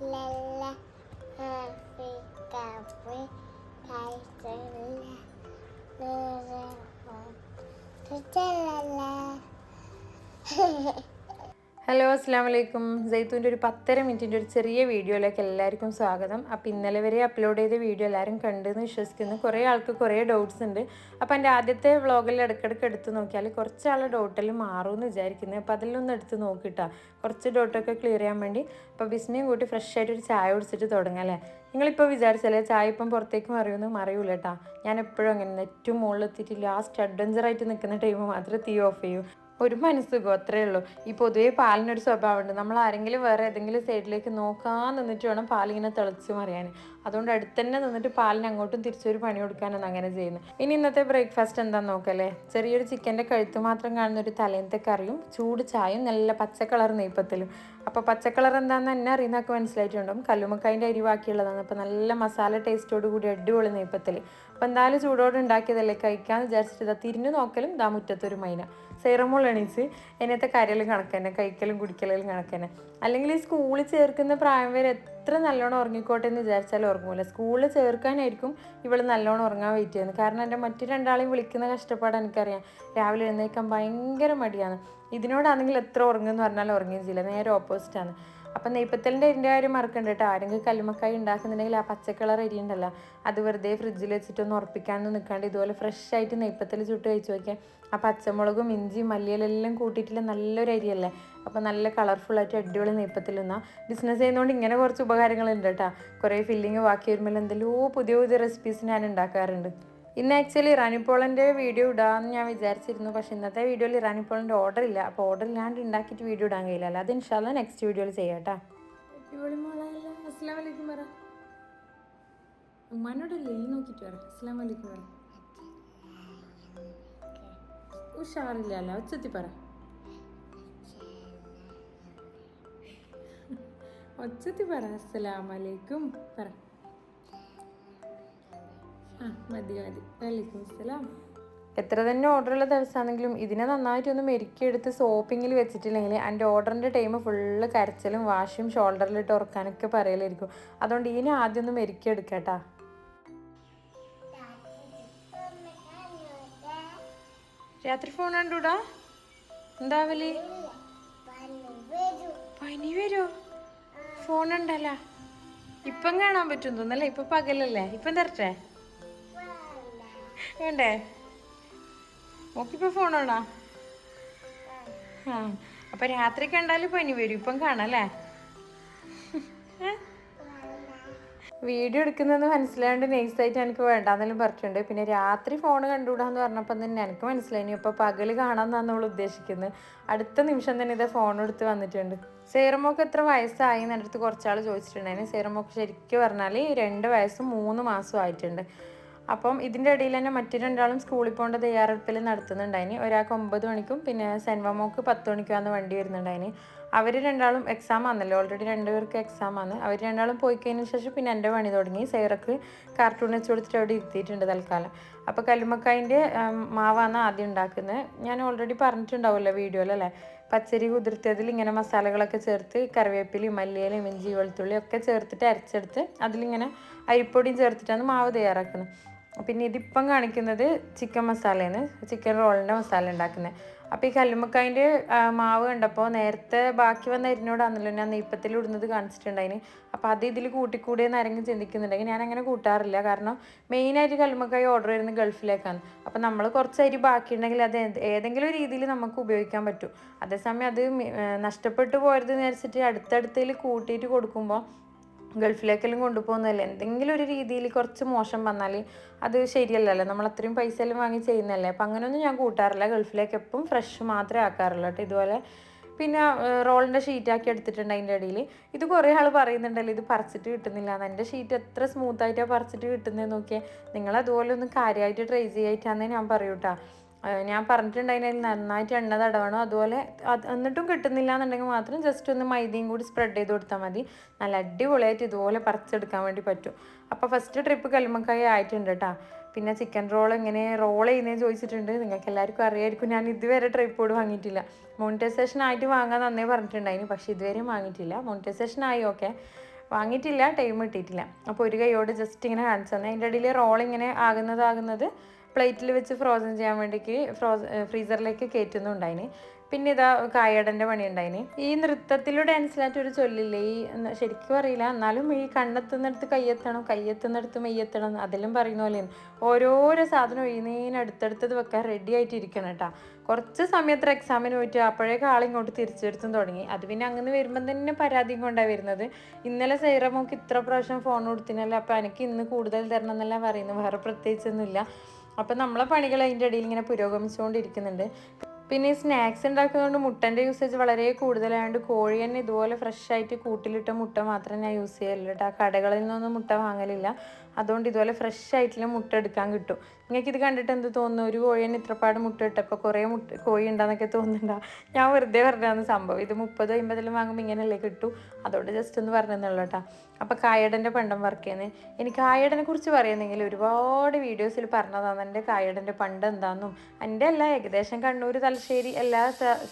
la la phi cà phê thái sơ la la la thế la la hello അസ്സാം വലൈക്കും ജയ്ത്തൂന്റെ ഒരു പത്തര മിനിറ്റിന്റെ ഒരു ചെറിയ വീഡിയോയിലേക്ക് എല്ലാവർക്കും സ്വാഗതം. അപ്പോൾ ഇന്നലെ വരെ അപ്ലോഡ് ചെയ്ത വീഡിയോ എല്ലാവരും കണ്ടെന്ന് വിശ്വസിക്കുന്നു. കുറേ ആൾക്ക് കുറേ ഡൗട്ട്സ് ഉണ്ട്. അപ്പോൾ എന്റെ ആദ്യത്തെ വ്ളോഗിൽ ഇടയ്ക്കിടയ്ക്ക് എടുത്ത് നോക്കിയാൽ കുറച്ച് ആൾ ഡൗട്ടിൽ മാറുമെന്ന് വിചാരിക്കുന്നത് അപ്പോൾ അതിലൊന്ന് എടുത്ത് നോക്കിട്ടാ. കുറച്ച് ഡൗട്ടൊക്കെ ക്ലിയർ ചെയ്യാൻ വേണ്ടി അപ്പോൾ ബിസിനെയും കൂട്ടി ഫ്രഷ് ആയിട്ട് ഒരു ചായ കുടിച്ചിട്ട് തുടങ്ങാം അല്ലേ? നിങ്ങളിപ്പോൾ വിചാരിച്ചല്ലേ ചായ ഇപ്പം പുറത്തേക്ക് മറിയുമെന്ന് മറിയൂല കേട്ടാ ഞാൻ എപ്പോഴും അങ്ങനെ ഏറ്റവും മുകളിൽ എത്തിയിട്ട് ലാസ്റ്റ് അഡ്വഞ്ചറായിട്ട് നിൽക്കുന്ന ടൈം മാത്രമേ തീ ഓഫ് ചെയ്യൂ. ഒരു മനസ്സുഖം അത്രേ ഉള്ളൂ. ഈ പൊതുവേ പാലിനൊരു സ്വഭാവമുണ്ട്. നമ്മൾ ആരെങ്കിലും വേറെ ഏതെങ്കിലും സൈഡിലേക്ക് നോക്കാൻ നിന്നിട്ട് വേണം പാലിങ്ങനെ തിളച്ച് മറിയാൻ. അതുകൊണ്ട് അടുത്തന്നെ നിന്നിട്ട് പാലിന് അങ്ങോട്ടും തിരിച്ചൊരു പണി കൊടുക്കാനാണ് അങ്ങനെ ചെയ്യുന്നത്. ഇനി ഇന്നത്തെ ബ്രേക്ക്ഫാസ്റ്റ് എന്താ നോക്കല്ലേ? ചെറിയൊരു ചിക്കന്റെ കഴുത്ത് മാത്രം കാണുന്ന ഒരു തലേന്നത്തെ കറിയും ചൂട് ചായയും നല്ല പച്ച കളർ നെയ്പ്പത്തിലും അപ്പോൾ പച്ച കളർ എന്താണെന്ന് എന്നെ അറിയുന്നതൊക്കെ മനസ്സിലായിട്ടുണ്ടാവും. കല്ലുമക്കായിന്റെ അരി ബാക്കിയുള്ളതാണ്. അപ്പോൾ നല്ല മസാല ടേസ്റ്റോട് കൂടി അടിപൊളി നെയ്പ്പത്തിൽ അപ്പോൾ എന്തായാലും ചൂടോടെ ഉണ്ടാക്കിയതല്ലേ കഴിക്കാമെന്ന് വിചാരിച്ചിട്ട് തിരിഞ്ഞു നോക്കലും ഇതാ മുറ്റത്തൊരു മൈന. സൈറമോൾ എണീച്ച് എന്നത്തെ കാര്യമെല്ലാം കണക്ക് തന്നെ കഴിക്കലും കുടിക്കലും കണക്ക് തന്നെ അല്ലെങ്കിൽ ഈ സ്കൂളിൽ ചേർക്കുന്ന പ്രായം വരെ എത്ര നല്ലോണം ഉറങ്ങിക്കോട്ടെ എന്ന് വിചാരിച്ചാലും ഉറങ്ങൂല. സ്കൂളിൽ ചേർക്കാനായിരിക്കും ഇവൾ നല്ലോണം ഉറങ്ങാൻ വെയിറ്റ് ചെയ്യുന്നത്. കാരണം എന്റെ മറ്റു രണ്ടാളെയും വിളിക്കുന്ന കഷ്ടപ്പാട് എനിക്കറിയാം. രാവിലെ എഴുന്നേൽക്കാൻ ഭയങ്കര മടിയാണ്. ഇതിനോടാണെങ്കിൽ എത്ര ഉറങ്ങുമെന്ന് പറഞ്ഞാൽ ഉറങ്ങുകയും ചെയ്യില്ല. നേരെ ഓപ്പോസിറ്റാണ് അപ്പം നെയ്പ്പത്തലിന്റെ അരിന്റെ കാര്യം മറക്കണ്ട കേട്ടോ ആരെങ്കിലും കല്ലുമക്കായി ഉണ്ടാക്കുന്നുണ്ടെങ്കിൽ ആ പച്ചക്കളർ കളർ അരി ഉണ്ടല്ലോ അത് വെറുതെ ഫ്രിഡ്ജിൽ വെച്ചിട്ടൊന്ന് ഉറപ്പിക്കാനൊന്നും നിൽക്കാണ്ട് ഇതുപോലെ ഫ്രഷ് ആയിട്ട് നെയ്പ്പത്തൽ ചുട്ട് കഴിച്ച് നോക്കിയാൽ ആ പച്ചമുളകും ഇഞ്ചിയും മല്ലിയിലെല്ലാം കൂട്ടിയിട്ടുള്ള നല്ലൊരു അരിയല്ലേ? അപ്പോൾ നല്ല കളർഫുള്ളായിട്ട് അടിപൊളി നെയ്പ്പത്തിൽ നിന്നാൽ ബിസിനസ് ചെയ്യുന്നതുകൊണ്ട് ഇങ്ങനെ കുറച്ച് ഉപകാരങ്ങളുണ്ട് കേട്ടോ കുറേ ഫില്ലിങ് ബാക്കി വരുമ്പോൾ എന്തെല്ലോ പുതിയ പുതിയ റെസിപ്പീസ് ഞാൻ ഉണ്ടാക്കാറുണ്ട്. ഇന്ന് ആക്ച്വലി റാനിപ്പോളന്റെ വീഡിയോ ഇടാമെന്ന് ഞാൻ വിചാരിച്ചിരുന്നു. പക്ഷേ ഇന്നത്തെ വീഡിയോയിൽ റാനിപ്പോളിന്റെ ഓർഡർ ഇല്ല. അപ്പോൾ ഓർഡർ ഇല്ലാണ്ട് ഉണ്ടാക്കിയിട്ട് വീഡിയോ ഇടാൻ കഴിയില്ല. അത് ഇൻഷാല്ല നെക്സ്റ്റ് വീഡിയോയിൽ ചെയ്യാം വലൈക്കും പറ. പറ. അസ്സാം വലൈക്കും പറ. അല്ല എത്ര തന്നെ ഉള്ള ദിവസമാണെങ്കിലും ഇതിനെ നന്നായിട്ട് നന്നായിട്ടൊന്ന് മെരുക്കിയെടുത്ത് സോപ്പിങ്ങിൽ വെച്ചിട്ടില്ലെങ്കിൽ എന്റെ ഓർഡറിന്റെ ടൈം ഫുള്ള് കരച്ചിലും വാഷും ഷോൾഡറിലിട്ട് ഉറക്കാനൊക്കെ പറയലായിരിക്കും. അതുകൊണ്ട് ഇതിനെ ആദ്യം ഒന്ന് മെരുക്കിയെടുക്കട്ടാ. രാത്രി ഫോൺ കണ്ടൂടാ? എന്താവൽ പനി വരൂ. ഫോൺ ഉണ്ടല്ല ഇപ്പം കാണാൻ പറ്റും തോന്നല്ലേ ഇപ്പൊ പകലല്ലേ? ഇപ്പം തരട്ടെ? വേണ്ടേ? നോക്കിപ്പോ ഫോണാണോ ആ അപ്പൊ രാത്രി കണ്ടാലും പനി വരും. ഇപ്പം കാണാല്ലേ വീഡിയോ എടുക്കുന്നത് മനസ്സിലായതുകൊണ്ട് ആയിട്ട് എനിക്ക് വേണ്ടാന്നെല്ലാം പറഞ്ഞിട്ടുണ്ട്. പിന്നെ രാത്രി ഫോൺ കണ്ടുകൂടാന്ന് പറഞ്ഞപ്പോൾ തന്നെ എനിക്ക് മനസ്സിലായി. ഇപ്പോൾ പകൽ കാണാമെന്നാണ് നമ്മൾ ഉദ്ദേശിക്കുന്നത് അടുത്ത നിമിഷം തന്നെ ഇതേ ഫോൺ എടുത്ത് വന്നിട്ടുണ്ട്. സേറമോക്ക് എത്ര വയസ്സായി എന്നടുത്ത് കുറച്ചാൾ ചോദിച്ചിട്ടുണ്ടായിരുന്നു. സേറമോക്ക് ശരിക്കും പറഞ്ഞാൽ രണ്ട് വയസ്സും മൂന്ന് മാസവും ആയിട്ടുണ്ട്. അപ്പം ഇതിന്റെ ഇടയിൽ തന്നെ മറ്റു രണ്ടാളും സ്കൂളിൽ പോകേണ്ട തയ്യാറെടുപ്പിൽ നടത്തുന്നുണ്ടായിന്. ഒരാൾക്ക് ഒമ്പത് മണിക്കും പിന്നെ സെൻവമോക്ക് പത്ത് മണിക്കുമാണ് വണ്ടി വരുന്നുണ്ടായിന്. അവർ രണ്ടാളും എക്സാം ആണല്ലോ ഓൾറെഡി രണ്ടുപേർക്ക് എക്സാം ആണ്. അവർ രണ്ടാളും പോയി കഴിഞ്ഞ ശേഷം പിന്നെ എന്റെ പണി തുടങ്ങി. സൈറക്ക് കാർട്ടൂൺ വെച്ച് കൊടുത്തിട്ട് അവിടെ ഇരുത്തിയിട്ടുണ്ട് തൽക്കാലം. അപ്പോൾ കല്ലുമക്കായിന്റെ മാവാണ് ആദ്യം ഉണ്ടാക്കുന്നത്. ഞാൻ ഓൾറെഡി പറഞ്ഞിട്ടുണ്ടാവുമല്ലോ വീഡിയോയിലല്ലേ പച്ചരി കുതിർത്തതിൽ ഇങ്ങനെ മസാലകളൊക്കെ ചേർത്ത് കറിവേപ്പിലയും മല്ലിയിലും ഇഞ്ചി വെളുത്തുള്ളി ഒക്കെ ചേർത്തിട്ട് അരച്ചെടുത്ത് അതിലിങ്ങനെ അരിപ്പൊടിയും ചേർത്തിട്ടാണ് മാവ് തയ്യാറാക്കുന്നത്. പിന്നെ ഇതിപ്പം കാണിക്കുന്നത് ചിക്കൻ മസാലയാണ്. ചിക്കൻ റോളിന്റെ മസാല ഉണ്ടാക്കുന്നത്. അപ്പോൾ ഈ കല്ലുമ്മക്കായന്റെ മാവ് കണ്ടപ്പോൾ നേരത്തെ ബാക്കി വന്ന അരിനോടാണല്ലോ ഞാൻ നെയ്പ്പത്തിൽ ഇടുന്നത് കാണിച്ചിട്ടുണ്ടായിന്. അപ്പോൾ അത് ഇതിൽ കൂട്ടിക്കൂടിയെന്ന് ആരെങ്കിലും ചിന്തിക്കുന്നുണ്ടെങ്കിൽ ഞാൻ അങ്ങനെ കൂട്ടാറില്ല. കാരണം മെയിനായിട്ട് കല്ലുമ്മക്കായ ഓർഡർ വരുന്നത് ഗൾഫിലേക്കാണ്. അപ്പോൾ നമ്മൾ കുറച്ച് അരി ബാക്കിയുണ്ടെങ്കിൽ അത് ഏത് ഏതെങ്കിലും രീതിയിൽ നമുക്ക് ഉപയോഗിക്കാൻ പറ്റും. അതേസമയം അത് നഷ്ടപ്പെട്ടു പോയത് എന്ന് വിചാരിച്ചിട്ട് അടുത്തടുത്തതിൽ കൂട്ടിയിട്ട് കൊടുക്കുമ്പോൾ ഗൾഫിലേക്കെല്ലാം കൊണ്ടുപോകുന്നതല്ലേ? എന്തെങ്കിലും ഒരു രീതിയിൽ കുറച്ച് മോശം വന്നാൽ അത് ശരിയല്ലല്ലോ. നമ്മൾ അത്രയും പൈസ എല്ലാം വാങ്ങി ചെയ്യുന്നതല്ലേ? അപ്പം അങ്ങനെയൊന്നും ഞാൻ കൂട്ടാറില്ല. ഗൾഫിലേക്ക് എപ്പം ഫ്രഷ് മാത്രമേ ആക്കാറുള്ളൂ കേട്ടോ ഇതുപോലെ. പിന്നെ റോളിന്റെ ഷീറ്റാക്കി എടുത്തിട്ടുണ്ട് അതിന്റെ ഇടയിൽ ഇത് കുറേ ആൾ പറയുന്നുണ്ടല്ലോ ഇത് പറിച്ചിട്ട് കിട്ടുന്നില്ല എന്ന്. എന്റെ ഷീറ്റ് എത്ര സ്മൂത്തായിട്ടാണ് പറിച്ചിട്ട് കിട്ടുന്നത് നോക്കിയാൽ നിങ്ങൾ അതുപോലെ ഒന്ന് കാര്യമായിട്ട് ട്രൈ ചെയ്യായിട്ടാന്നേ ഞാൻ പറയൂട്ടാ ഞാൻ പറഞ്ഞിട്ടുണ്ടായിരുന്നതിൽ നന്നായിട്ട് എണ്ണ തടവണം. അതുപോലെ അത് എന്നിട്ടും കിട്ടുന്നില്ല എന്നുണ്ടെങ്കിൽ മാത്രം ജസ്റ്റ് ഒന്ന് മൈദയും കൂടി സ്പ്രെഡ് ചെയ്ത് കൊടുത്താൽ മതി. നല്ല അടിപൊളിയായിട്ട് ഇതുപോലെ പറിച്ചെടുക്കാൻ വേണ്ടി പറ്റും. അപ്പോൾ ഫസ്റ്റ് ട്രിപ്പ് കല്ലുമ്മക്കായി ആയിട്ടുണ്ട് കേട്ടോ പിന്നെ ചിക്കൻ റോൾ എങ്ങനെ റോൾ ചെയ്യുന്നതെന്ന് ചോദിച്ചിട്ടുണ്ട്. നിങ്ങൾക്ക് എല്ലാവർക്കും അറിയായിരിക്കും. ഞാൻ ഇതുവരെ ട്രൈപ്പോഡ് വാങ്ങിയിട്ടില്ല. മോണിറ്റൈസേഷൻ ആയിട്ട് വാങ്ങാൻ നന്നേ പറഞ്ഞിട്ടുണ്ടായിരുന്നു പക്ഷേ ഇതുവരെയും വാങ്ങിയിട്ടില്ല. മോണിറ്റൈസേഷൻ ആയി ഓക്കെ വാങ്ങിയിട്ടില്ല ടൈം കിട്ടിയിട്ടില്ല. അപ്പോൾ ഒരു കൈയോട് ജസ്റ്റ് ഇങ്ങനെ കാണിച്ചു തന്നെ. അതിന്റെ ഇടയിൽ റോൾ ഇങ്ങനെ ആകുന്നതാകുന്നത് പ്ലേറ്റിൽ വെച്ച് ഫ്രോസൺ ചെയ്യാൻ വേണ്ടിക്ക് ഫ്രോസ് ഫ്രീസറിലേക്ക് കയറ്റുന്നുണ്ടായിന് പിന്നെ ഇതാ കായടന്റെ പണി ഉണ്ടായിന് ഈ നൃത്തത്തിലൂടെ ഡാൻസിലായിട്ട് ഒരു ചൊല്ലില്ലേ? ഈ ശരിക്കും അറിയില്ല. എന്നാലും ഈ കണ്ണെത്തുന്നിടത്ത് കയ്യെത്തണം കയ്യെത്തുന്നിടത്ത് മെയ്യെത്തണം അതിലും പറയുന്ന പോലെ ഓരോരോ സാധനം ഒഴിയുന്നതിന് അടുത്തടുത്തത് വെക്കാൻ റെഡി ആയിട്ട് ഇരിക്കണം കേട്ടോ. കുറച്ച് സമയത്ത് എക്സാമിന് പോയിട്ട് അപ്പോഴേക്ക് ആളിങ്ങോട്ട് തിരിച്ചു വരുത്തും തുടങ്ങി. അത് പിന്നെ അങ്ങനെ വരുമ്പം തന്നെ പരാതിയും കൊണ്ടാണ് വരുന്നത്. ഇന്നലെ സൈറമോക്ക് ഇത്ര പ്രാവശ്യം ഫോൺ കൊടുത്തിനല്ലേ? അപ്പം എനിക്ക് ഇന്ന് കൂടുതൽ തരണം എന്നല്ല പറയുന്നു വേറെ പ്രത്യേകിച്ചൊന്നുമില്ല. അപ്പം നമ്മളെ പണികൾ അതിന്റെ ഇടയിൽ ഇങ്ങനെ പുരോഗമിച്ചുകൊണ്ടിരിക്കുന്നുണ്ട്. പിന്നെ ഈ സ്നാക്സ് ഉണ്ടാക്കുന്നതുകൊണ്ട് മുട്ടന്റെ യൂസേജ് വളരെ കൂടുതലായതുകൊണ്ട് കോഴി തന്നെ ഇതുപോലെ ഫ്രഷ് ആയിട്ട് കൂട്ടിലിട്ട മുട്ട മാത്രമേ ഞാൻ യൂസ് ചെയ്യലുള്ളൂ കേട്ടോ കടകളിൽ നിന്നൊന്നും മുട്ട വാങ്ങലില്ല. അതുകൊണ്ട് ഇതുപോലെ ഫ്രഷ് ആയിട്ടുള്ള മുട്ട എടുക്കാൻ കിട്ടും. നിങ്ങൾക്ക് ഇത് കണ്ടിട്ട് എന്ത് തോന്നുന്നു? ഒരു കോഴിന് ഇത്രപാട് മുട്ട ഇട്ടപ്പോൾ കുറേ മുട്ട കോഴി ഉണ്ടാന്നൊക്കെ തോന്നുന്നുണ്ട? ഞാൻ വെറുതെ പറഞ്ഞതാണ് സംഭവം. ഇത് മുപ്പത് അമ്പതിലും വാങ്ങുമ്പോൾ ഇങ്ങനെയല്ലേ കിട്ടൂ? അതുകൊണ്ട് ജസ്റ്റ് ഒന്ന് പറഞ്ഞെന്നുള്ളൂ കേട്ടോ. അപ്പോൾ കായടന്റെ പണ്ടം വർക്ക് ചെയ്യുന്നത് എനിക്ക് കായടനെ കുറിച്ച് പറയുന്നെങ്കിൽ ഒരുപാട് വീഡിയോസിൽ പറഞ്ഞതാണ്. എന്റെ കായടന്റെ പണ്ട് എന്താണെന്നും എന്റെ അല്ല ഏകദേശം കണ്ണൂർ തലശ്ശേരി എല്ലാ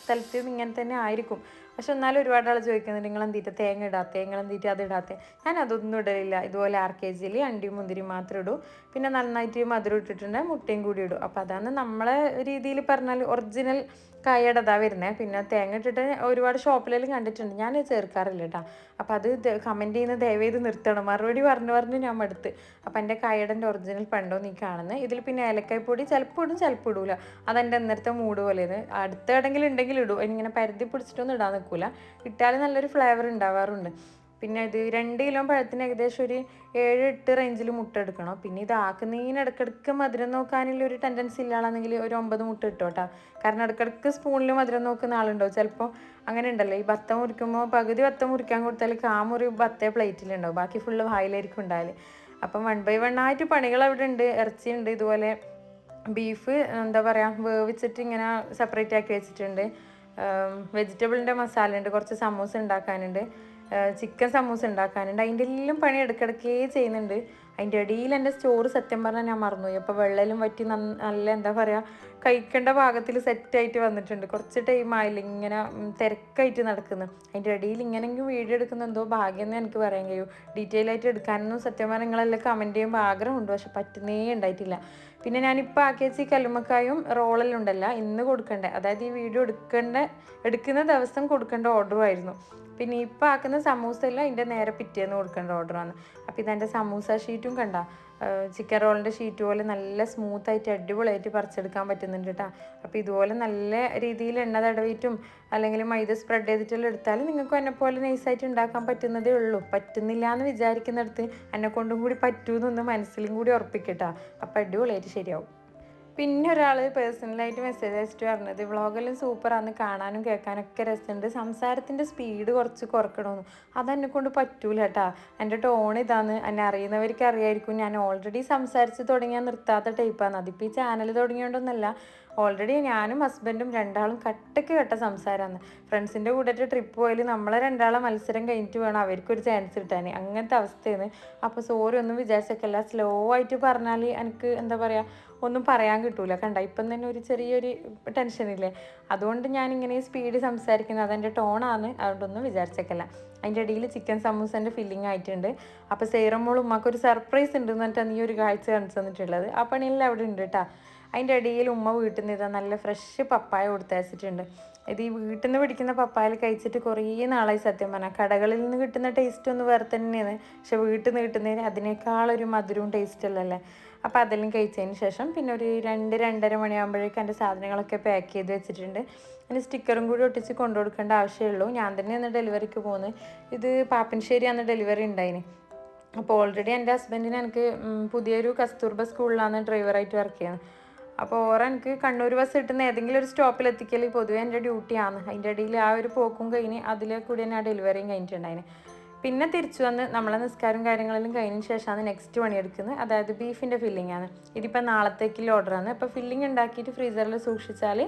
സ്ഥലത്തും ഇങ്ങനെ തന്നെ ആയിരിക്കും. പക്ഷെ എന്നാലും ഒരുപാട് ആൾ ചോദിക്കുന്നുണ്ട് നിങ്ങൾ എന്തിട്ട് തേങ്ങ ഇടാത്ത തേങ്ങ എന്തിട്ട് അത് ഇടാത്ത? ഞാൻ അതൊന്നും ഇടലില്ല. ഇതുപോലെ ആർ കെ ജിയിൽ അണ്ടിയും മുന്തിരി മാത്രം ഇടും. പിന്നെ നന്നായിട്ട് മധുരം ഇട്ടിട്ടുണ്ട് മുട്ടയും കൂടി ഇടും. അപ്പോൾ അതാണ് നമ്മളെ രീതിയിൽ പറഞ്ഞാൽ ഒറിജിനൽ കായയുടെ അതാ വരുന്നത് പിന്നെ തേങ്ങ ഇട്ടിട്ട് ഒരുപാട് ഷോപ്പിലെല്ലാം കണ്ടിട്ടുണ്ട്. ഞാൻ ചേർക്കാറില്ല കേട്ടോ. അപ്പോൾ അത് കമന്റ് ചെയ്യുന്ന ദയവേത് നിർത്തണം. മറുപടി പറഞ്ഞു പറഞ്ഞു ഞാൻ എടുത്ത് അപ്പോൾ എന്റെ കായടന്റെ ഒറിജിനൽ പണ്ടോ നീ കാണുന്നത് ഇതിൽ പിന്നെ ഏലക്കായ പൊടി ചിലപ്പോൾ ഇടും ചിലപ്പോൾ ഇടൂല. അതെന്റെ ഇന്നത്തെ മൂട് പോലെയാണ്. അടുത്ത എവിടെയെങ്കിലും ഉണ്ടെങ്കിൽ ഇടും. ഇങ്ങനെ പരിധി പിടിച്ചിട്ടൊന്നും ഇടാൻ നിൽക്കൂല ഇട്ടാൽ നല്ലൊരു ഫ്ലേവർ ഉണ്ടാവാറുണ്ട്. പിന്നെ ഇത് രണ്ട് കിലോ പഴത്തിന് ഏകദേശം ഒരു ഏഴ് എട്ട് റേഞ്ചിൽ മുട്ട എടുക്കണം. പിന്നെ ഇത് ആക്കുന്നതിന് ഇടയ്ക്കിടയ്ക്ക് മധുരം നോക്കാനുള്ള ഒരു ടെൻഡൻസി ഇല്ലാണെന്നെങ്കിൽ ഒരു ഒമ്പത് മുട്ട ഇട്ടോട്ടാ കാരണം ഇടയ്ക്കിടയ്ക്ക് സ്പൂണിൽ മധുരം നോക്കുന്ന ആളുണ്ടാവും ചിലപ്പോൾ അങ്ങനെ ഉണ്ടല്ലോ. ഈ ബത്ത മുറിക്കുമ്പോൾ പകുതി ബത്ത മുറിക്കാൻ കൊടുത്താൽ കാമുറി ബത്തേ പ്ലേറ്റിലുണ്ടാവും ബാക്കി ഫുള്ള് വായിലായിരിക്കും ഉണ്ടായാൽ അപ്പം വൺ ബൈ വൺ ആയിട്ട് പണികൾ അവിടെ ഉണ്ട്. ഇറച്ചിയുണ്ട് ഇതുപോലെ ബീഫ് എന്താ പറയുക വേവിച്ചിട്ട് ഇങ്ങനെ സെപ്പറേറ്റ് ആക്കി വെച്ചിട്ടുണ്ട്. വെജിറ്റബിളിന്റെ മസാല ഉണ്ട് കുറച്ച് സമൂസ ഉണ്ടാക്കാനുണ്ട്. ചിക്കൻ സമൂസ ഉണ്ടാക്കാനുണ്ട്. അതിന്റെ എല്ലാം പണി ഇടയ്ക്കിടയ്ക്കേ ചെയ്യുന്നുണ്ട്. അതിന്റെ ഇടയിൽ എന്റെ സ്റ്റോറ് സത്യം പറഞ്ഞാൽ ഞാൻ മറന്നുപോയി. അപ്പോൾ വെള്ളലും വറ്റി നല്ല എന്താ പറയുക കഴിക്കേണ്ട പാകത്തിൽ സെറ്റായിട്ട് വന്നിട്ടുണ്ട്. കുറച്ച് ടൈം ആയില്ല ഇങ്ങനെ തിരക്കായിട്ട് നടക്കുന്നു. അതിന്റെ ഇടയിൽ ഇങ്ങനെയെങ്കിലും വീഡിയോ എടുക്കുന്ന എന്തോ ഭാഗ്യം എന്ന് എനിക്ക് പറയാൻ കഴിയും. ഡീറ്റെയിൽ ആയിട്ട് എടുക്കാനൊന്നും സത്യം പറഞ്ഞാൽ നിങ്ങളെല്ലാം കമന്റ് ചെയ്യുമ്പോൾ ആഗ്രഹമുണ്ട്. പക്ഷെ പറ്റുന്നേ ഉണ്ടായിട്ടില്ല. പിന്നെ ഞാനിപ്പോൾ ആക്കി വെച്ച കല്ലുമ്മക്കായും ഉണ്ടല്ല ഇന്ന് കൊടുക്കണ്ടേ? അതായത് ഈ വീഡിയോ എടുക്കേണ്ട എടുക്കുന്ന ദിവസം കൊടുക്കേണ്ട ഓർഡറും ആയിരുന്നു. പിന്നെ ഇപ്പം ആക്കുന്ന സമൂസ എല്ലാം അതിന്റെ നേരെ പിറ്റേന്ന് കൊടുക്കേണ്ട ഓർഡറാണ് അപ്പോൾ ഇതെന്റെ സമൂസ ഷീറ്റും കണ്ട. ചിക്കൻ റോളിന്റെ ഷീറ്റ് പോലെ നല്ല സ്മൂത്തായിട്ട് അടിപൊളിയായിട്ട് പറിച്ചെടുക്കാൻ പറ്റുന്നുണ്ട് കേട്ടോ അപ്പോൾ ഇതുപോലെ നല്ല രീതിയിൽ എണ്ണ തടവിയിട്ടും അല്ലെങ്കിൽ മൈദ സ്പ്രെഡ് ചെയ്തിട്ടെല്ലാം എടുത്താൽ നിങ്ങൾക്ക് എന്നെ പോലെ നൈസായിട്ട് ഉണ്ടാക്കാൻ പറ്റുന്നതേ ഉള്ളൂ. പറ്റുന്നില്ല എന്ന് വിചാരിക്കുന്നിടത്ത് എന്നെ കൊണ്ടും കൂടി പറ്റൂന്നൊന്ന് മനസ്സിലും കൂടി ഉറപ്പിക്കട്ടോ അപ്പോൾ അടിപൊളിയായിട്ട് ശരിയാവും. പിന്നെ ഒരാൾ പേഴ്സണലായിട്ട് മെസ്സേജ് അയച്ചിട്ട് പറഞ്ഞത് വ്ളോഗെല്ലാം സൂപ്പറാന്ന് കാണാനും കേൾക്കാനൊക്കെ രസമുണ്ട് സംസാരത്തിന്റെ സ്പീഡ് കുറച്ച് കുറക്കണമെന്ന് അതെന്നെ കൊണ്ട് പറ്റൂല കേട്ടാ എന്റെ ടോൺ ഇതാണ് എന്നെ അറിയുന്നവർക്ക് അറിയായിരിക്കും. ഞാൻ ഓൾറെഡി സംസാരിച്ച് തുടങ്ങിയാൽ നിർത്താത്ത ടൈപ്പാണ് അതിപ്പോൾ ഈ ചാനൽ തുടങ്ങിയോണ്ടൊന്നല്ല. ഓൾറെഡി ഞാനും ഹസ്ബൻഡും രണ്ടാളും കട്ടക്ക് കെട്ട സംസാരമാണ് ഫ്രണ്ട്സിന്റെ കൂടെ ട്രിപ്പ് പോയാൽ നമ്മളെ രണ്ടാളെ മത്സരം കഴിഞ്ഞിട്ട് വേണം അവർക്കൊരു ചാൻസ് കിട്ടാൻ അങ്ങനത്തെ അവസ്ഥയാണ് അപ്പോൾ സോറി ഒന്നും വിചാരിച്ചേക്കല്ല. സ്ലോ ആയിട്ട് പറഞ്ഞാൽ എനിക്ക് എന്താ പറയുക ഒന്നും പറയാൻ കിട്ടൂല. കണ്ട? ഇപ്പം തന്നെ ഒരു ചെറിയൊരു ടെൻഷൻ ഇല്ലേ അതുകൊണ്ട് ഞാൻ ഇങ്ങനെ സ്പീഡ് സംസാരിക്കുന്നത്. അതെന്റെ ടോണാണ് അതുകൊണ്ടൊന്നും വിചാരിച്ചേക്കല്ല. അതിന്റെ ഇടയിൽ ചിക്കൻ സമൂസന്റെ ഫില്ലിംഗ് ആയിട്ടുണ്ട്. അപ്പോൾ സേറമോൾ ഉമ്മക്കൊരു സർപ്രൈസ് ഉണ്ട് എന്നിട്ടാണ് ഈ ഒരു കാഴ്ച കാണിച്ചു തന്നിട്ടുള്ളത്. ആ പണിയെല്ലാം അവിടെ ഉണ്ട് കേട്ടോ. അതിന്റെ ഇടയിൽ ഉമ്മ വീട്ടിൽ നിന്ന് ഇതാ നല്ല ഫ്രഷ് പപ്പായ കൊടുത്തയച്ചിട്ടുണ്ട്. ഇത് ഈ വീട്ടിൽ നിന്ന് പിടിക്കുന്ന പപ്പായൽ കഴിച്ചിട്ട് കുറേ നാളായി സത്യം പറഞ്ഞാൽ കടകളിൽ നിന്ന് കിട്ടുന്ന ടേസ്റ്റ് ഒന്ന് വേറെ തന്നെയാണ്. പക്ഷെ വീട്ടിൽ നിന്ന് കിട്ടുന്നതിന് അതിനേക്കാളൊരു മധുരവും ടേസ്റ്റ് അല്ലല്ലേ? അപ്പോൾ അതെല്ലാം കഴിച്ചതിന് ശേഷം പിന്നെ ഒരു രണ്ട് രണ്ടര മണിയാകുമ്പോഴേക്കും എന്റെ സാധനങ്ങളൊക്കെ പാക്ക് ചെയ്ത് വെച്ചിട്ടുണ്ട്. അതിന് സ്റ്റിക്കറും കൂടി ഒട്ടിച്ച് കൊണ്ടു കൊടുക്കേണ്ട ആവശ്യമുള്ളൂ. ഞാൻ തന്നെയാണ് ഡെലിവറിക്ക് പോകുന്നത് ഇത് പാപ്പൻശ്ശേരിയാണ് ഡെലിവറി ഉണ്ടായിന്. അപ്പോൾ ഓൾറെഡി എന്റെ ഹസ്ബൻഡിന് എനിക്ക് പുതിയൊരു കസ്തൂർബ സ്കൂളിലാണ് ഡ്രൈവറായിട്ട് വർക്ക് ചെയ്യുന്നത് അപ്പോൾ ഓറ എനിക്ക് കണ്ണൂർ ബസ് കിട്ടുന്ന ഏതെങ്കിലും ഒരു സ്റ്റോപ്പിൽ എത്തിക്കൽ പൊതുവേ എന്റെ ഡ്യൂട്ടിയാണ് അതിന്റെ ഇടയിൽ ആ ഒരു പോക്കും കഴിഞ്ഞ് അതിലെ കൂടി തന്നെ ആ ഡെലിവറിയും കഴിഞ്ഞിട്ടുണ്ടായിന്. പിന്നെ തിരിച്ചു വന്ന് നമ്മളെ നിസ്കാരം കാര്യങ്ങളെല്ലാം കഴിഞ്ഞ ശേഷമാണ് നെക്സ്റ്റ് പണിയെടുക്കുന്നത്. അതായത് ബീഫിന്റെ ഫില്ലിംഗ് ആണ്. ഇതിപ്പോൾ നാളത്തേക്കുള്ള ഓർഡറാണ് അപ്പോൾ ഫില്ലിംഗ് ഉണ്ടാക്കിയിട്ട് ഫ്രീസറിൽ സൂക്ഷിച്ചാൽ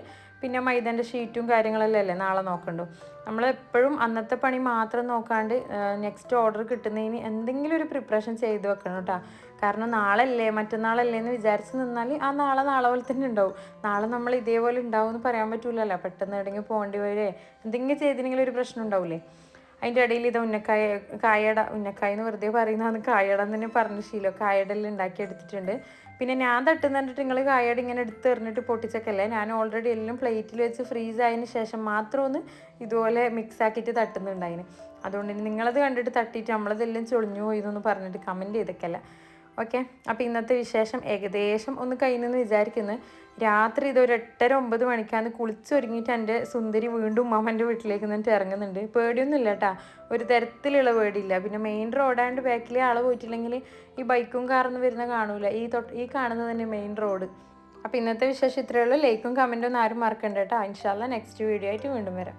പിന്നെ മൈദന്റെ ഷീറ്റും കാര്യങ്ങളെല്ലാം അല്ലേ നാളെ നോക്കണ്ടോ. നമ്മൾ എപ്പോഴും അന്നത്തെ പണി മാത്രം നോക്കാണ്ട് നെക്സ്റ്റ് ഓർഡർ കിട്ടുന്നതിന് എന്തെങ്കിലും ഒരു പ്രിപ്പറേഷൻ ചെയ്ത് വെക്കണം കേട്ടോ. കാരണം നാളല്ലേ മറ്റന്നാളല്ലേ എന്ന് വിചാരിച്ച് നിന്നാൽ ആ നാളെ നാളെ പോലെ തന്നെ ഉണ്ടാവും. നാളെ നമ്മൾ ഇതേപോലെ ഉണ്ടാവും എന്ന് പറയാൻ പറ്റൂലല്ലോ. പെട്ടെന്ന് എവിടെയെങ്കിലും പോകേണ്ടി വരെ എന്തെങ്കിലും ചെയ്തിനെങ്കിലും ഒരു പ്രശ്നം ഉണ്ടാവില്ലേ അതിന്റെ ഇടയിൽ ഇത് ഉന്നക്കായ കായട ഉന്നക്കായ എന്ന് വെറുതെ പറയുന്നതാണ്. കായട എന്ന് തന്നെ പറഞ്ഞ ശീലം. കായടെല്ലാം ഉണ്ടാക്കി എടുത്തിട്ടുണ്ട്. പിന്നെ ഞാൻ തട്ടുന്ന കണ്ടിട്ട് നിങ്ങൾ കായട ഇങ്ങനെ എടുത്ത് എറിഞ്ഞിട്ട് പൊട്ടിച്ചൊക്കെയല്ലേ ഞാൻ ഓൾറെഡി എല്ലാം പ്ലേറ്റിൽ വെച്ച് ഫ്രീസ് ആയതിന് ശേഷം മാത്രം ഒന്ന് ഇതുപോലെ മിക്സ് ആക്കിയിട്ട് തട്ടുന്നുണ്ടായിന്. അതുകൊണ്ട് നിങ്ങളത് കണ്ടിട്ട് തട്ടിയിട്ട് നമ്മളതെല്ലാം ചൊളിഞ്ഞു പോയി എന്നൊന്ന് പറഞ്ഞിട്ട് കമന്റ് ചെയ്തൊക്കെയല്ല ഓക്കെ. അപ്പോൾ ഇന്നത്തെ വിശേഷം ഏകദേശം ഒന്ന് കഴിഞ്ഞെന്ന് വിചാരിക്കുന്നു. രാത്രി ഇത് ഒരു എട്ടര ഒമ്പത് മണിക്കാണ് കുളിച്ചൊരുങ്ങിയിട്ട് എന്റെ സുന്ദരി വീണ്ടും ഉമ്മാമന്റെ വീട്ടിലേക്ക് നിന്നിട്ട് ഇറങ്ങുന്നുണ്ട്. പേടിയൊന്നുമില്ല കേട്ടാ. ഒരു തരത്തിലുള്ള പേടിയില്ല. പിന്നെ മെയിൻ റോഡായതുകൊണ്ട് ബാക്കിൽ ആൾ പോയിട്ടില്ലെങ്കിൽ ഈ ബൈക്കും കാറൊന്നും വരുന്ന കാണൂല. ഈ തൊട്ട് ഈ കാണുന്നത് തന്നെ മെയിൻ റോഡ് അപ്പോൾ ഇന്നത്തെ വിശേഷം ഇത്രയേ ഉള്ളൂ. ലൈക്കും ഒന്നും ആരും മറക്കണ്ട കേട്ടോ. ഇൻഷാല്ല നെക്സ്റ്റ് വീഡിയോ ആയിട്ട് വീണ്ടും വരാം.